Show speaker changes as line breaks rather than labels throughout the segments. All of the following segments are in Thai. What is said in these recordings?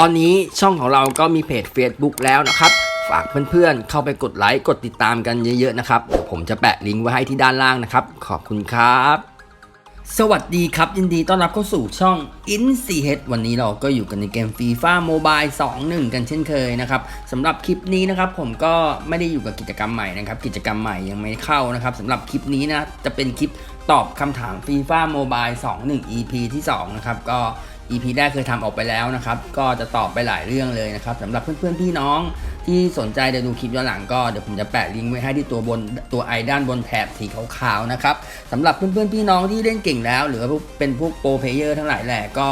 ตอนนี้ช่องของเราก็มีเพจ Facebook แล้วนะครับ ฝากเพื่อนๆ เข้าไปกดไลค์กดติดตามกันเยอะๆนะครับ ผมจะแปะลิงก์ไว้ให้ที่ด้านล่างนะครับ ขอบคุณครับ สวัสดีครับยินดีต้อนรับเข้าสู่ช่อง In c h วันนี้เราก็อยู่กันในเกม FIFA Mobile 2.1 กันเช่นเคยนะครับสำหรับคลิปนี้นะครับผมก็ไม่ได้อยู่กับกิจกรรมใหม่นะครับ กิจกรรมใหม่ยังไม่เข้านะครับสำหรับคลิปนี้นะจะเป็นคลิปตอบคำถาม FIFA Mobile 2.1 EP ที่ 2 นะครับก็ EP แรกเคยทำออกไปแล้วนะครับ ก็จะตอบไปหลายเรื่องเลยนะครับสำหรับเพื่อนๆพี่น้องที่สนใจจะดูคลิปย้อนหลังก็เดี๋ยวผมจะแปะลิงก์ไว้ให้ที่ตัวบนตัวไอด้านบนแถบสีขาวๆนะครับสำหรับเพื่อนๆพี่น้องที่เล่นเก่งแล้ว หรือเป็นพวกโปรเพลเยอร์ทั้งหลายแหละก็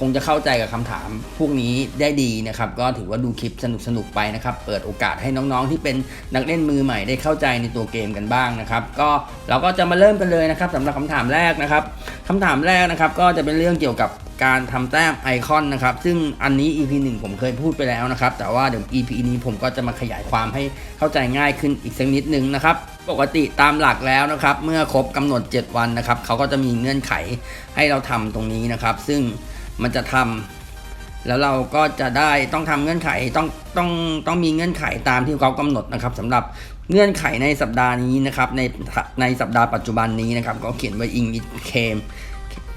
คงจะเข้าใจกับคำถามพวกนี้ได้ดีนะครับ ก็ถือว่าดูคลิปสนุกๆไปนะครับ เปิดโอกาสให้น้องๆที่เป็นนักเล่นมือใหม่ได้เข้าใจในตัวเกมกันบ้างนะครับ ก็เราก็จะมาเริ่มกันเลยนะครับสำหรับคำถามแรกนะครับคำถามแรกนะครับ ก็จะเป็นเรื่องเกี่ยวกับการทำแต้มไอคอนนะครับ ซึ่งอันนี้ EP 1 ผมเคยพูดไปแล้วนะครับ แต่ว่าเดี๋ยว EP นี้ผมก็จะมาขยายความให้เข้าใจง่ายขึ้นอีกสักนิดนึงนะครับ ปกติตามหลักแล้วนะครับ เมื่อครบกำหนด 7 วันนะครับ เขาก็จะมีเงื่อนไขให้เราทำตรงนี้นะครับ ซึ่ง มันจะทำแล้วเราก็จะได้ต้องทำเงื่อนไขต้องต้องต้องมีเงื่อนไขตามที่เขากำหนดนะครับสำหรับเงื่อนไขในสัปดาห์นี้นะครับในในสัปดาห์ปัจจุบันนี้นะครับก็เขียนไว้ in it came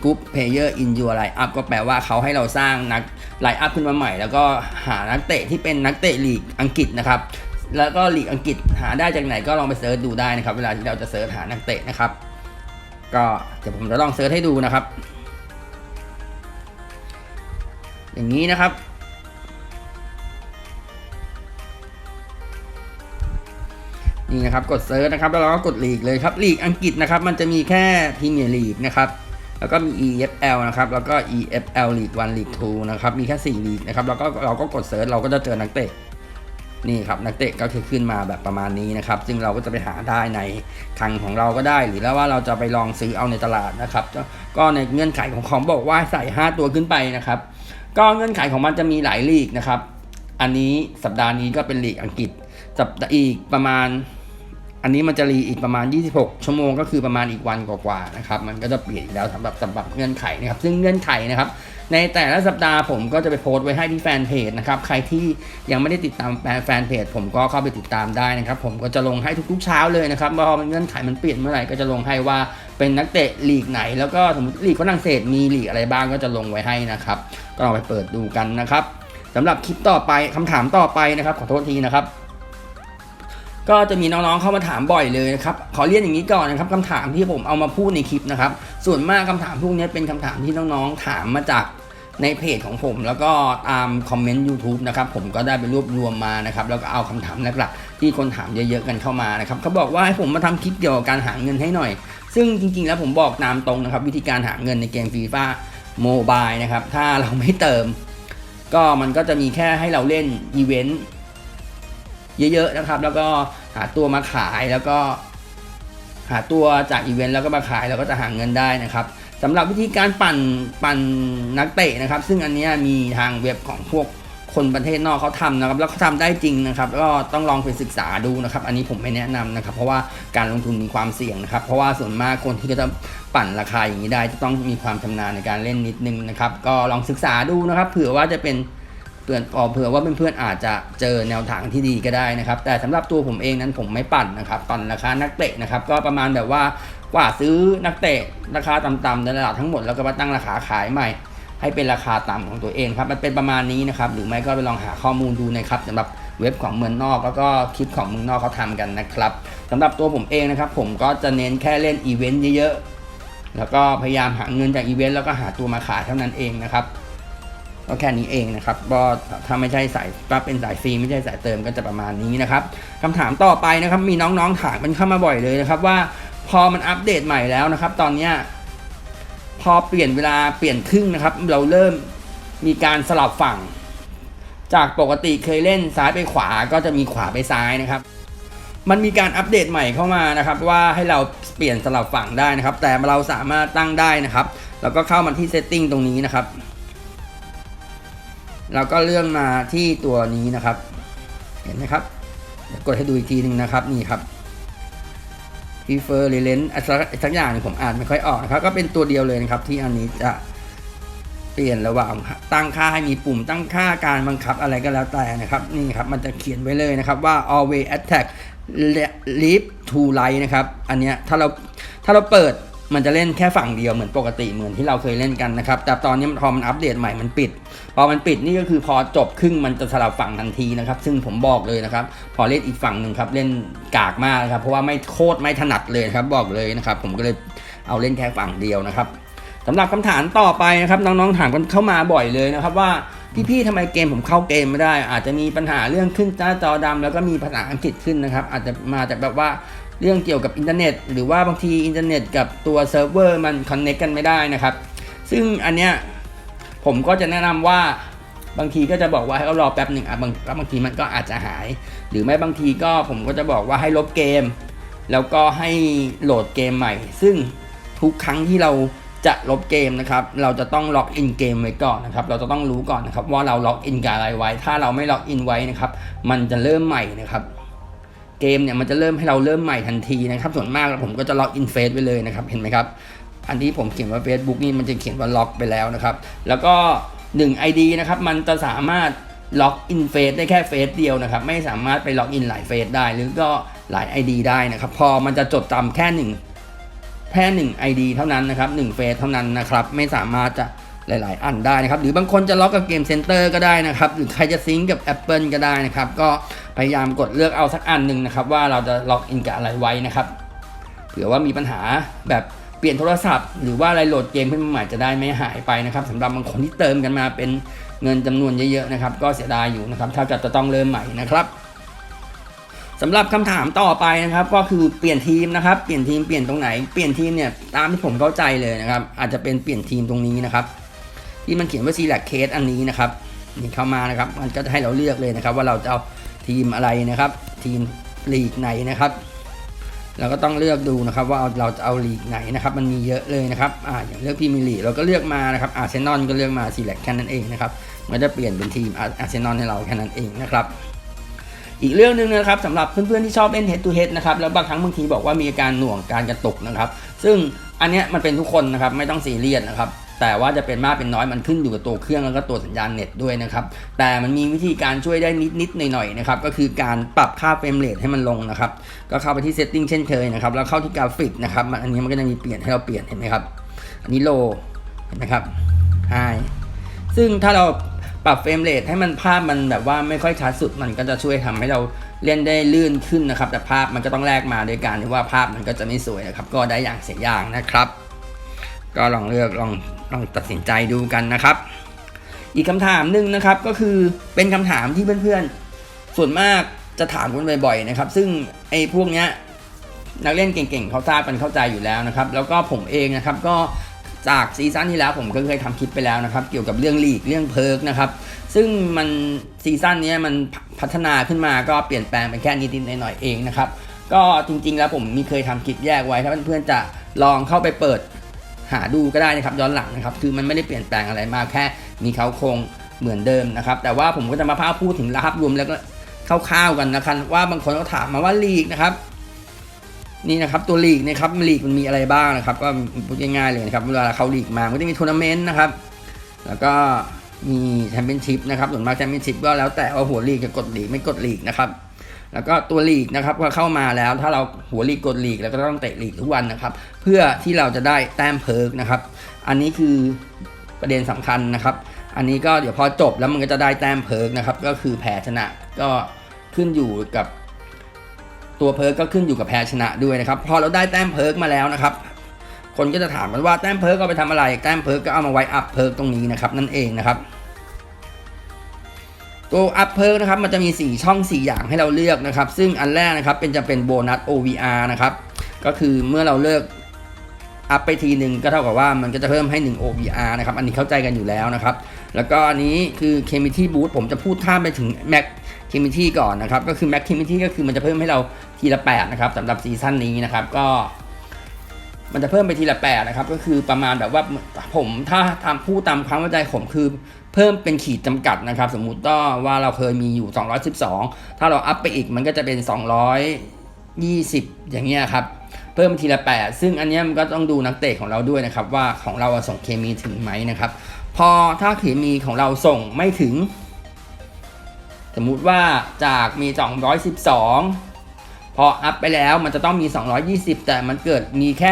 กรุ๊ปเพลเยอร์อินยูไลอัพก็แปลว่าเขาให้เราสร้างนักไลอัพขึ้นมาใหม่ แล้วก็หานักเตะที่เป็นนักเตะลีกอังกฤษนะครับ แล้วก็ลีกอังกฤษหาได้จากไหนก็ลองไปเสิร์ชดูได้นะครับ เวลาที่เราจะเสิร์ชหานักเตะนะครับ ก็เดี๋ยวผมจะลองเสิร์ชให้ดูนะครับ อย่างนี้นะครับ นี่นะครับกดเซิร์ชนะครับแล้วเราก็กดลีกเลยครับลีกอังกฤษนะครับมันจะมีแค่พรีเมียร์ลีกนะครับแล้วก็มี EFL นะครับ แล้วก็ EFL League 1 League 2นะครับ มีแค่ 4 ลีกนะครับ แล้วก็เราก็กดเซิร์ช เราก็จะเจอนักเตะ นี่ครับ นักเตะก็คือขึ้นมาแบบประมาณนี้นะครับ ซึ่งเราก็จะไปหาได้ในคลังของเราก็ได้ หรือแล้วว่าเราจะไปลองซื้อเอาในตลาดนะครับ ก็ในเงื่อนไขของของบอกว่าใส่ 5 ตัวขึ้นไปนะครับ ก็เงื่อนไขของมันจะมีหลายลีกนะครับ อันนี้สัปดาห์นี้ก็เป็นลีกอังกฤษสัปดาห์อีกประมาณ อันนี้มันจะรีอีกประมาณ 26 ชั่วโมงก็คือประมาณอีกวันกว่าๆนะครับ มันก็จะเปลี่ยนอีกแล้วสำหรับสำหรับเงื่อนไขนะครับ ซึ่งเงื่อนไขนะครับ ในแต่ละสัปดาห์ผมก็จะไปโพสต์ไว้ให้ที่แฟนเพจนะครับ ใครที่ยังไม่ได้ติดตามแฟนเพจ ผมก็เข้าไปติดตามได้นะครับ ผมก็จะลงให้ทุกๆเช้าเลยนะครับว่าเงื่อนไขมันเปลี่ยนเมื่อไหร่ก็จะลงให้ว่าเป็นนักเตะลีกไหน แล้วก็สมมติลีกฝรั่งเศสมีลีกอะไรบ้างก็จะลงไว้ให้นะครับ ก็ลองไปเปิดดูกันนะครับสำหรับคลิปต่อไปคำถามต่อไปนะครับ ขอโทษทีนะครับ ก็จะมีน้องๆเข้ามาถามบ่อยเลยนะครับขอเรียนอย่างนี้ก่อนนะครับคำถามที่ผมเอามาพูดในคลิปนะครับ ส่วนมากคำถามพวกนี้เป็นคำถามที่น้องๆถามมาจากในเพจของผมแล้วก็ตามคอมเมนต์ YouTube นะครับผมก็ได้ไปรวบรวมมานะครับแล้วก็เอาคำถามหลักๆที่คนถามเยอะๆกันเข้ามานะครับเขาบอกว่าให้ผมมาทำคลิปเกี่ยวกับการหาเงินให้หน่อย ซึ่งจริงๆ แล้วผมบอกตามตรงนะครับ วิธีการหาเงินในเกมฟีฟ่าโมบายนะครับถ้าเราไม่เติม ก็มันก็จะมีแค่ให้เราเล่นอีเวนต์เยอะๆนะครับ แล้วก็ หาตัวมาขายแล้วก็ หาตัวจากอีเวนต์แล้วก็มาขายเราก็จะหาเงินได้นะครับสำหรับวิธีการปั่นปั่นนักเตะนะครับ ซึ่งอันนี้มีทางเว็บของพวกคนประเทศนอกเขาทำนะครับ แล้วเขาทำได้จริงนะครับก็ต้องลองไปศึกษาดูนะครับ อันนี้ผมไม่แนะนำนะครับ เพราะว่าการลงทุนมีความเสี่ยงนะครับ เพราะว่าส่วนมากคนที่จะปั่นราคาอย่างนี้ได้จะต้องมีความชำนาญในการเล่นนิดนึงนะครับ ก็ลองศึกษาดูนะครับ เผื่อว่าจะเป็น เื่อนอเผื่อว่าเพื่อนๆอาจจะเจอแนวทางที่ดีก็ได้นะครับ แต่สำหรับตัวผมเองนั้นผมไม่ปั่นนะครับปั่นราคานักเตะนะครับ ก็ประมาณแบบว่าว่าซื้อนักเตะราคาต่ำๆในตลาดทั้งหมดแล้วก็มาตั้งราคาขายใหม่ ให้เป็นราคาต่ำของตัวเองครับมันเป็นประมาณนี้นะครับหรือไม่ก็ไปลองหาข้อมูลดูนะครับสำหรับเว็บของเมืองนอกแล้วก็คลิปของเมืองนอกเขาทำกันนะครับสำหรับตัวผมเองนะครับ ผมก็จะเน้นแค่เล่นอีเวนต์เยอะๆแล้วก็พยายามหาเงินจากอีเวนต์แล้วก็หาตัวมาขายเท่านั้นเองนะครับ ก็แค่นี้เองนะครับก็ถ้าไม่ใช่สายก็เป็นสายฟรีไม่ใช่สายเติมก็จะประมาณนี้นะครับคำถามต่อไปนะครับมีน้องๆถามมันเข้ามาบ่อยเลยนะครับว่าพอมันอัปเดตใหม่แล้วนะครับ ตอนเนี้พอเปลี่ยนเวลาเปลี่ยนครึ่งนะครับ เราเริ่มมีการสลับฝั่ง จากปกติเคยเล่นซ้ายไปขวาก็จะมีขวาไปซ้ายนะครับ มันมีการอัปเดตใหม่เข้ามานะครับ ว่าให้เราเปลี่ยนสลับฝั่งได้นะครับ แต่เราสามารถตั้งได้นะครับ แล้วก็เข้ามาที่ setting ตรงนี้นะครับ เราก็เลื่อนมาที่ตัวนี้นะครับ เห็นไหมครับเดี๋ยวกดให้ดูอีกทีหนึ่งนะครับนี่ครับ prefer r e l e n สักสักอย่างหนึ่ผมอ่านไม่ค่อยออกนะครับก็เป็นตัวเดียวเลยนะครับที่อันนี้จะเปลี่ยนระหว่างตั้งค่าให้มีปุ่มตั้งค่าการบังคับอะไรก็แล้วแต่นะครับนี่ครับมันจะเขียนไว้เลยนะครับว่า always attack leave to right นะครับอันเนี้ยถ้าเราถ้าเราเปิด มันจะเล่นแค่ฝั่งเดียวเหมือนปกติเหมือนที่เราเคยเล่นกันนะครับ แต่ตอนนี้พอมันอัปเดตใหม่มันปิด พอมันปิดนี่ก็คือพอจบครึ่งมันจะสลับฝั่งทันทีนะครับ ซึ่งผมบอกเลยนะครับ พอเล่นอีกฝั่งหนึ่งครับเล่นกากมากครับ เพราะว่าไม่โคตรไม่ถนัดเลยครับบอกเลยนะครับ ผมก็เลยเอาเล่นแค่ฝั่งเดียวนะครับสำหรับคำถามต่อไปนะครับน้องๆถามกันเข้ามาบ่อยเลยนะครับว่าพี่ๆทำไมเกมผมเข้าเกมไม่ได้ อาจจะมีปัญหาเรื่องขึ้นหน้าจอดำแล้วก็มีภาษาอังกฤษขึ้นนะครับ อาจจะมาจากแบบว่า เรื่องเกี่ยวกับอินเทอร์เน็ต หรือว่าบางทีอินเทอร์เน็ตกับตัวเซิร์ฟเวอร์มันคอนเน c กันไม่ได้นะครับ ซึ่งอันเนี้ยผมก็จะแนะนำว่าบางทีก็จะบอกว่าให้เขารอแป๊บหนึ่งอะบางบางทีมันก็อาจจะหาย หรือไม่บางทีก็ผมก็จะบอกว่าให้ลบเกม แล้วก็ให้โหลดเกมใหม่ ซึ่งทุกครั้งที่เราจะลบเกมนะครับ เราจะต้องล็อกอินเกมไว้ก่อนนะครับ เราจะต้องรู้ก่อนนะครับว่าเราล็อกอินกับอะไรไว้ ถ้าเราไม่ล็อกอินไว้นะครับ มันจะเริ่มใหม่นะครับ เกมเนี่ยมันจะเริ่มให้เราเริ่มใหม่ทันทีนะครับส่วนมากผมก็จะล็อกอินเฟซไว้เลยนะครับเห็นไหมครับ อันที่ผมเขียนว่า Facebook นี่มันจะเขียนว่าล็อกไปแล้วนะครับ แล้วก็ 1 ID นะครับมันจะสามารถล็อกอินเฟซได้แค่เฟซเดียวนะครับ ไม่สามารถไปล็อกอินหลายเฟซได้ หรือก็หลาย ID ได้นะครับ พอมันจะจดจำแค่หนึ่งแค่ 1 ID เท่านั้นนะครับ1เฟสเท่านั้นนะครับ ไม่สามารถจะหลาย ๆ อันได้นะครับ หรือบางคนจะล็อกกับเกมเซ็นเตอร์ก็ได้นะครับ หรือใครจะซิงก์กับ Apple ก็ได้นะครับ ก็ พยายามกดเลือกเอาสักอันหนึ่งนะครับ ว่าเราจะล็อกอินกับอะไรไว้นะครับ เผื่อว่ามีปัญหาแบบเปลี่ยนโทรศัพท์หรือว่าอะไรโหลดเกมขึ้นมาใหม่จะได้ไม่หายไปนะครับสำหรับบางคนที่เติมกันมาเป็นเงินจำนวนเยอะๆนะครับ ก็เสียดายอยู่นะครับถ้าจะต้องเริ่มใหม่นะครับสำหรับคำถามต่อไปนะครับ ก็คือเปลี่ยนทีมนะครับเปลี่ยนทีมเปลี่ยนตรงไหนเปลี่ยนทีมเนี่ยตามที่ผมเข้าใจเลยนะครับ อาจจะเป็นเปลี่ยนทีมตรงนี้นะครับ ที่มันเขียนว่า select case อันนี้นะครับนี่เข้ามานะครับ มันก็จะให้เราเลือกเลยนะครับ ว่าเราจะเอา ทีมอะไรนะครับ ทีมลีกไหนนะครับเราก็ต้องเลือกดูนะครับว่าเราจะเอาลีกไหนนะครับมันมีเยอะเลยนะครับอ่าอย่างเลือกพรีเมียร์ลีกเราก็เลือกมานะครับอาร์เซนอลก็เลือกมา select แค่นั้นเองนะครับมันจะเปลี่ยนเป็นทีมอาร์เซนอลให้เราแค่นั้นเองนะครับอีกเรื่องหนึ่งนะครับสำหรับเพื่อนๆที่ชอบเล่น head to head นะครับแล้วบางครั้งบางทีบอกว่ามีอาการหน่วงการกระตุกนะครับ ซึ่งอันเนี้ยมันเป็นทุกคนนะครับไม่ต้องซีเรียสนะครับ แต่ว่าจะเป็นมากเป็นน้อยมันขึ้นอยู่กับตัวเครื่องแล้วก็ตัวสัญญาณเน็ตด้วยนะครับ แต่มันมีวิธีการช่วยได้นิดๆหน่อยๆนะครับ ก็คือการปรับค่าเฟรมเรทให้มันลงนะครับ ก็เข้าไปที่ setting เช่นเคยนะครับ แล้วเข้าที่กราฟิกนะครับ อันนี้มันก็จะมีเปลี่ยนให้เราเปลี่ยนเห็นไหมครับ อันนี้ low เห็นไหมครับ high ซึ่งถ้าเราปรับเฟรมเรทให้มันภาพมันแบบว่าไม่ค่อยชัดสุดมันก็จะช่วยทำให้เราเล่นได้ลื่นขึ้นนะครับ แต่ภาพมันก็ต้องแลกมาโดยการที่ว่าภาพมันก็จะไม่สวยนะครับ ก็ได้อย่างเสียอย่างนะครับ ก็ลองเลือกลองลองตัดสินใจดูกันนะครับ อีกคำถามหนึ่งนะครับก็คือเป็นคำถามที่เพื่อนๆ ส่วนมากจะถามกันบ่อยๆนะครับ ซึ่งไอ้พวกเนี้ยนักเล่นเก่งๆเขาทราบกันเข้าใจอยู่แล้วนะครับ แล้วก็ผมเองนะครับก็จากซีซั่นที่แล้วผมก็เคยทำคลิปไปแล้วนะครับ เกี่ยวกับเรื่องลีกเรื่องเพิร์กนะครับ ซึ่งมันซีซั่นนี้มันพัฒนาขึ้นมาก็เปลี่ยนแปลงไปแค่นิดๆหน่อยๆเองนะครับ ก็จริงๆแล้วผมมีเคยทำคลิปแยกไว้ ถ้าเพื่อนๆจะลองเข้าไปเปิด หาดูก็ได้นะครับย้อนหลังนะครับคือมันไม่ได้เปลี่ยนแปลงอะไรมากแค่มีเขาโครงเหมือนเดิมนะครับแต่ว่าผมก็จะมาพาพูดถึงภาพรวมแล้วก็คร่าวๆกันนะครับว่าบางคนก็ถามมาว่าลีกนะครับนี่นะครับตัวลีกนะครับลีกมันมีอะไรบ้างนะครับก็พูดง่ายๆเลยนะครับเวลาเขาลีกมามันก็จะมีทัวร์นาเมนต์นะครับแล้วก็มีแชมเปี้ยนชิพนะครับส่วนมากแชมเปี้ยนชิพก็แล้วแต่ว่าหัวลีกจะกดลีกไม่กดลีกนะครับ แล้วก็ตัวลีกนะครับก็เข้ามาแล้ว ถ้าเราหัวลีกกดลีกแล้วก็ต้องเตะลีกทุกวันนะครับ เพื่อที่เราจะได้แต้มเพิร์กนะครับ อันนี้คือประเด็นสำคัญนะครับ อันนี้ก็เดี๋ยวพอจบแล้วมันก็จะได้แต้มเพิร์กนะครับ ก็คือแพ้ชนะก็ขึ้นอยู่กับตัวเพิร์กก็ขึ้นอยู่กับแพ้ชนะด้วยนะครับ พอเราได้แต้มเพิร์กมาแล้วนะครับ คนก็จะถามกันว่าแต้มเพิร์กเอาไปทำอะไร แต้มเพิร์กก็เอามาไว้อัพเพิร์กตรงนี้นะครับนั่นเองนะครับ ตัวอัพเพิร์กนะครับมันจะมี 4 ช่อง 4 อย่างให้เราเลือกนะครับ ซึ่งอันแรกนะครับเป็นจะเป็นโบนัส OVR นะครับ ก็คือเมื่อเราเลือกอัพไปทีหนึ่งก็เท่ากับว่ามันก็จะเพิ่มให้ 1 OVR นะครับ อันนี้เข้าใจกันอยู่แล้วนะครับ แล้วก็อันนี้คือ c h e m i t y Boost ผมจะพูดข้ามไปถึง Mac c h e m i t y ก่อนนะครับ ก็คือ Mac c h e m i t y ก็คือมันจะเพิ่มให้เราทีละ 8 นะครับสำหรับซีซั่นนี้นะครับ ก็ มันจะเพิ่มไปทีละแปดนะครับ ก็คือประมาณแบบว่าผมถ้าทำพูดตามความเข้าใจผมคือเพิ่มเป็นขีดจำกัดนะครับ สมมุติว่าเราเคยมีอยู่ 212 ถ้าเราอัพไปอีกมันก็จะเป็น 220 อย่างเงี้ยครับ เพิ่มทีละ 8 ซึ่งอันเนี้ยมันก็ต้องดูนักเตะของเราด้วยนะครับ ว่าของเราส่งเคมีถึงไหมนะครับพพอถ้าเคมีของเราส่งไม่ถึง สมมุติว่าจากมี 212 พออัพไปแล้วมันจะต้องมี 220 แต่มันเกิดมีแค่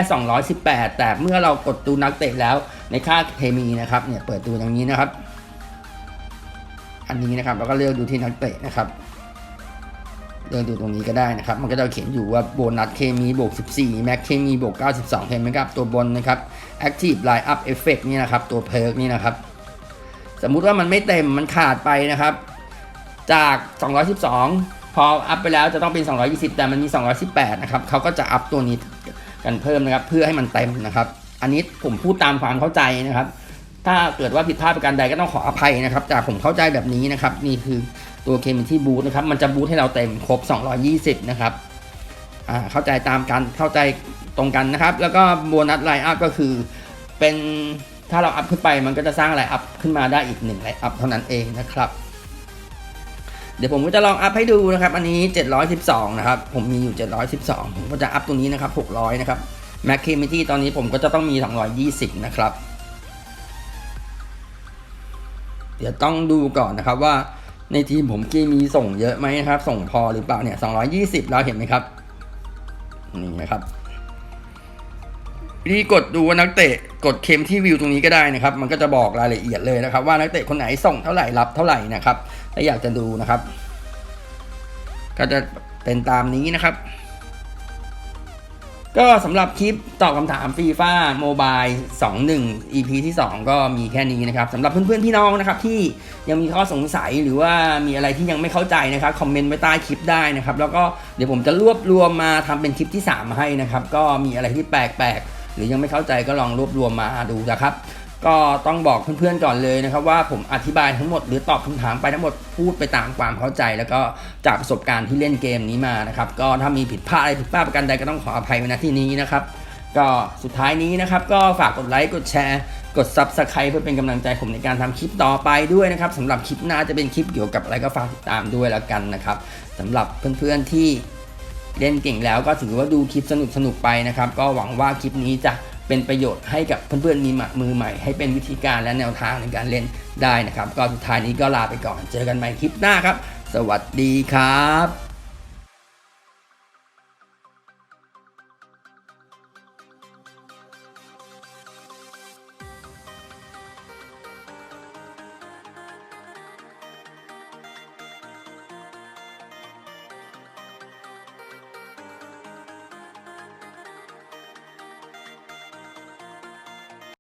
218 แต่เมื่อเรากดตูนักเตะแล้วในค่าเคมีนะครับเนี่ยเปิดตูอย่างนี้นะครับ อันนี้นะครับแล้วก็เลือกดูที่นักเตะนะครับเลือกดูตรงนี้ก็ได้นะครับ มันก็จะเขียนอยู่ว่าโบนัสเคมีบวก 14 แม็กเคมีบวก 92เห็นไหมครับตัวบนนะครับ Active Line Up Effect นี่นะครับตัวเพิร์กนี่นะครับ สมมุติว่ามันไม่เต็มมันขาดไปนะครับ จาก 212 พออัพไปแล้วจะต้องเป็น 220 แต่มันมี 218 นะครับเขาก็จะอัพตัวนี้กันเพิ่มนะครับ เพื่อให้มันเต็มนะครับ อันนี้ผมพูดตามความเข้าใจนะครับ ถ้าเกิดว่าผิดพลาดประการใดก็ต้องขออภัยนะครับ จากผมเข้าใจแบบนี้นะครับ นี่คือตัวเคมีที่บูทนะครับ มันจะบูทให้เราเต็มครบ 220 นะครับอ่าเข้าใจตามกันเข้าใจตรงกันนะครับ แล้วก็โบนัสไลน์อัพก็คือเป็นถ้าเราอัพขึ้นไปมันก็จะสร้างไลน์อัพขึ้นมาได้อีกหนึ่งไลน์อัพเท่านั้นเองนะครับ เดี๋ยวผมก็จะลองอัพให้ดูนะครับ อันนี้ 712 นะครับ ผมมีอยู่ 712 ผมก็จะอัพตัวนี้นะครับ 600 นะครับแม็กเคมิตี้ตอนนี้ผมก็จะต้องมี 220 นะครับ เดี๋ยวต้องดูก่อนนะครับว่าในทีมผมกีมีส่งเยอะไหมนะครับ ส่งพอหรือเปล่าเนี่ย 220แล้วเห็นไหมครับ นี่นะครับวิธีกดดูว่านักเตะกดเคมที่วิวตรงนี้ก็ได้นะครับ มันก็จะบอกรายละเอียดเลยนะครับ ว่านักเตะคนไหนส่งเท่าไหร่รับเท่าไหร่นะครับ ถ้าอยากจะดูนะครับ ก็จะเป็นตามนี้นะครับ ก็สำหรับคลิปตอบคำถามฟีฟ่าโมบาย21 EP ที่ 2 ก็มีแค่นี้นะครับสำหรับเพื่อนๆพี่น้องนะครับที่ยังมีข้อสงสัยหรือว่ามีอะไรที่ยังไม่เข้าใจนะครับคอมเมนต์ไว้ใต้คลิปได้นะครับ แล้วก็เดี๋ยวผมจะรวบรวมมาทำเป็นคลิปที่3มาให้นะครับ ก็มีอะไรที่แปลกๆหรือยังไม่เข้าใจก็ลองรวบรวมมาดูนะครับ ก็ต้องบอกเพื่อนๆก่อนเลยนะครับ ว่าผมอธิบายทั้งหมดหรือตอบคำถามไปทั้งหมดพูดไปตามความเข้าใจ แล้วก็จากประสบการณ์ที่เล่นเกมนี้มานะครับ ก็ถ้ามีผิดพลาดอะไรผิดพลาดประการใดก็ต้องขออภัยไว้ณที่นี้นะครับ ก็สุดท้ายนี้นะครับ ก็ฝากกดไลค์กดแชร์ กด Subscribe เพื่อเป็นกำลังใจผมในการทำคลิปต่อไปด้วยนะครับสำหรับคลิปหน้าจะเป็นคลิปเกี่ยวกับอะไรก็ฝากติดตามด้วยแล้วกันนะครับสำหรับเพื่อนๆที่เล่นเก่งแล้วก็ถือว่าดูคลิปสนุกๆไปนะครับ ก็หวังว่าคลิปนี้จะ เป็นประโยชน์ให้กับเพื่อนๆมีมือใหม่ ให้เป็นวิธีการและแนวทางในการเล่นได้นะครับ ก็สุดท้ายนี้ก็ลาไปก่อน เจอกันใหม่คลิปหน้าครับ สวัสดีครับ